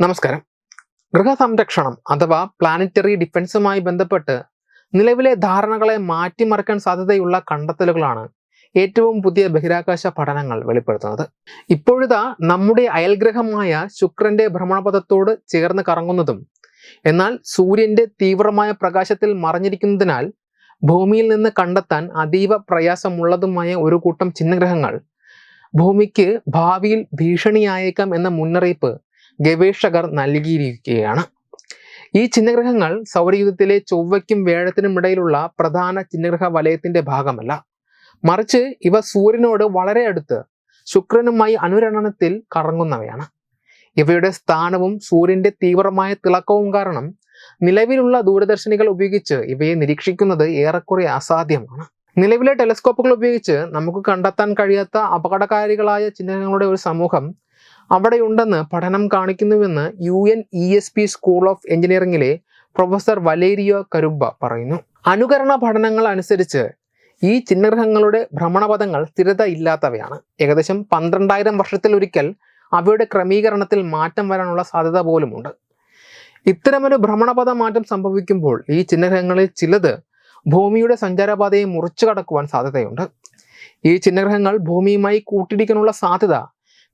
നമസ്കാരം. ഗൃഹസംരക്ഷണം അഥവാ പ്ലാനറ്ററി ഡിഫൻസുമായി ബന്ധപ്പെട്ട് നിലവിലെ ധാരണകളെ മാറ്റിമറിക്കാൻ സാധ്യതയുള്ള കണ്ടെത്തലുകളാണ് ഏറ്റവും പുതിയ ബഹിരാകാശ പഠനങ്ങൾ വെളിപ്പെടുത്തുന്നത്. ഇപ്പോഴിതാ നമ്മുടെ അയൽഗ്രഹമായ ശുക്രന്റെ ഭ്രമണപഥത്തോട് ചേർന്ന് കറങ്ങുന്നതും എന്നാൽ സൂര്യന്റെ തീവ്രമായ പ്രകാശത്തിൽ മറഞ്ഞിരിക്കുന്നതിനാൽ ഭൂമിയിൽ നിന്ന് കണ്ടെത്താൻ അതീവ പ്രയാസമുള്ളതുമായ ഒരു കൂട്ടം ചിഹ്നഗ്രഹങ്ങൾ ഭൂമിക്ക് ഭാവിയിൽ ഭീഷണിയായേക്കാം എന്ന മുന്നറിയിപ്പ് ഗവേഷകർ നൽകിയിരിക്കുകയാണ്. ഈ ചിഹ്നഗ്രഹങ്ങൾ സൗരയൂഥത്തിലെ ചൊവ്വയ്ക്കും വേഴത്തിനും ഇടയിലുള്ള പ്രധാന ചിഹ്നഗ്രഹ വലയത്തിന്റെ ഭാഗമല്ല. മറിച്ച് ഇവ സൂര്യനോട് വളരെ അടുത്ത് ശുക്രനുമായി അനുരണനത്തിൽ കറങ്ങുന്നവയാണ്. ഇവയുടെ സ്ഥാനവും സൂര്യന്റെ തീവ്രമായ തിളക്കവും കാരണം നിലവിലുള്ള ദൂരദർശിനികൾ ഉപയോഗിച്ച് ഇവയെ നിരീക്ഷിക്കുന്നത് ഏറെക്കുറെ അസാധ്യമാണ്. നിലവിലെ ടെലിസ്കോപ്പുകൾ ഉപയോഗിച്ച് നമുക്ക് കണ്ടെത്താൻ കഴിയാത്ത അപകടകാരികളായ ചിഹ്നങ്ങളുടെ ഒരു സമൂഹം അവിടെയുണ്ടെന്ന് പഠനം കാണിക്കുന്നുവെന്ന് U N E S P school of എഞ്ചിനീയറിംഗിലെ professor Valerio കരുബ പറയുന്നു. അനുകരണ പഠനങ്ങൾ അനുസരിച്ച് ഈ ചിഹ്നഗ്രഹങ്ങളുടെ ഭ്രമണപഥങ്ങൾ സ്ഥിരത ഇല്ലാത്തവയാണ് ഏകദേശം പന്ത്രണ്ടായിരം വർഷത്തിലൊരിക്കൽ അവയുടെ ക്രമീകരണത്തിൽ മാറ്റം വരാനുള്ള സാധ്യത പോലുമുണ്ട്. ഇത്തരമൊരു ഭ്രമണപഥ മാറ്റം സംഭവിക്കുമ്പോൾ ഈ ചിഹ്നഗ്രഹങ്ങളിൽ ചിലത് ഭൂമിയുടെ സഞ്ചാരപാതയെ മുറിച്ചു കടക്കുവാൻ സാധ്യതയുണ്ട്. ഈ ചിഹ്നഗ്രഹങ്ങൾ ഭൂമിയുമായി കൂട്ടിയിടിക്കാനുള്ള സാധ്യത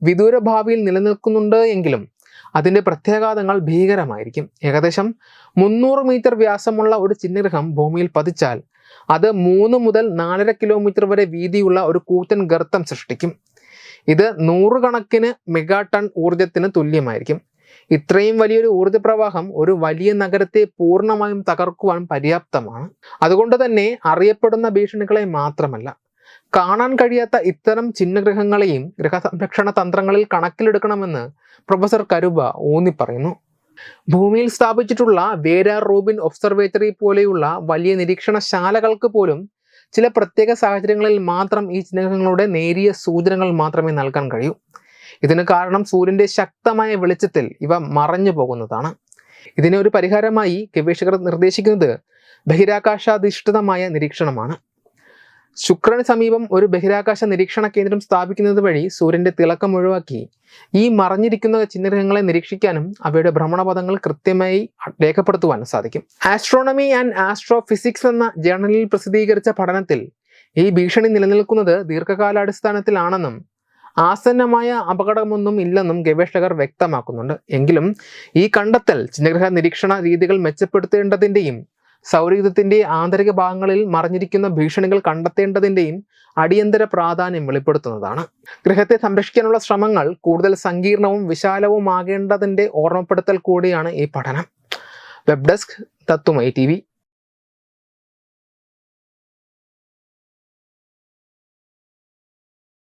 വിദൂര ഭാവിയിൽ നിലനിൽക്കുന്നുണ്ട് എങ്കിലും അതിന്റെ പ്രത്യാഘാതങ്ങൾ ഭീകരമായിരിക്കും. ഏകദേശം മുന്നൂറ് മീറ്റർ വ്യാസമുള്ള ഒരു ചിഹ്നഗ്രഹം ഭൂമിയിൽ പതിച്ചാൽ അത് മൂന്ന് മുതൽ നാലര കിലോമീറ്റർ വരെ വീതിയുള്ള ഒരു കൂറ്റൻ ഗർത്തം സൃഷ്ടിക്കും. ഇത് നൂറുകണക്കിന് മെഗാ ടൺ ഊർജത്തിന് തുല്യമായിരിക്കും. ഇത്രയും വലിയൊരു ഊർജപ്രവാഹം ഒരു വലിയ നഗരത്തെ പൂർണമായും തകർക്കുവാൻ പര്യാപ്തമാണ്. അതുകൊണ്ട് തന്നെ അറിയപ്പെടുന്ന ഭീഷണികളെ മാത്രമല്ല കാണാൻ കഴിയാത്ത ഇത്തരം ചിഹ്നഗ്രഹങ്ങളെയും ഗ്രഹസംരക്ഷണ തന്ത്രങ്ങളിൽ കണക്കിലെടുക്കണമെന്ന് പ്രൊഫസർ കരുബ ഊന്നി പറയുന്നു. ഭൂമിയിൽ സ്ഥാപിച്ചിട്ടുള്ള വേരാർ റോബിൻ ഒബ്സർവേറ്ററി പോലെയുള്ള വലിയ നിരീക്ഷണശാലകൾക്ക് പോലും ചില പ്രത്യേക സാഹചര്യങ്ങളിൽ മാത്രം ഈ ചിഹ്നങ്ങളുടെ നേരിയ സൂചനകൾ മാത്രമേ നൽകാൻ കഴിയൂ. ഇതിന് കാരണം സൂര്യന്റെ ശക്തമായ വെളിച്ചത്തിൽ ഇവ മറഞ്ഞു പോകുന്നതാണ്. ഇതിനെ ഒരു പരിഹാരമായി ഗവേഷകർ നിർദ്ദേശിക്കുന്നത് ബഹിരാകാശാധിഷ്ഠിതമായ നിരീക്ഷണമാണ്. ശുക്രന് സമീപം ഒരു ബഹിരാകാശ നിരീക്ഷണ കേന്ദ്രം സ്ഥാപിക്കുന്നത് വഴി സൂര്യന്റെ തിളക്കം ഒഴിവാക്കി. ഈ മറഞ്ഞിരിക്കുന്ന ചിഹ്നഗ്രഹങ്ങളെ നിരീക്ഷിക്കാനും അവയുടെ ഭ്രമണപഥങ്ങൾ കൃത്യമായി രേഖപ്പെടുത്തുവാനും സാധിക്കും. ആസ്ട്രോണമി ആൻഡ് ആസ്ട്രോ ഫിസിക്സ് എന്ന ജേണലിൽ പ്രസിദ്ധീകരിച്ച പഠനത്തിൽ ഈ ഭീഷണി നിലനിൽക്കുന്നത് ദീർഘകാലാടിസ്ഥാനത്തിലാണെന്നും ആസന്നമായ അപകടമൊന്നും ഇല്ലെന്നും ഗവേഷകർ വ്യക്തമാക്കുന്നുണ്ട്. എങ്കിലും ഈ കണ്ടെത്തൽ ചിഹ്നഗ്രഹ നിരീക്ഷണ രീതികൾ മെച്ചപ്പെടുത്തേണ്ടതിന്റെയും സൗരയൂഥത്തിന്റെ ആന്തരിക ഭാഗങ്ങളിൽ മറഞ്ഞിരിക്കുന്ന ഭീഷണികൾ കണ്ടെത്തേണ്ടതിന്റെയും അടിയന്തര പ്രാധാന്യം വെളിപ്പെടുത്തുന്നതാണ്. ഗ്രഹത്തെ സംരക്ഷിക്കാനുള്ള ശ്രമങ്ങൾ കൂടുതൽ സങ്കീർണവും വിശാലവുമാകേണ്ടതിന്റെ ഓർമ്മപ്പെടുത്തൽ കൂടിയാണ് ഈ പഠനം. വെബ് ഡെസ്ക് തത്വമൈ ടി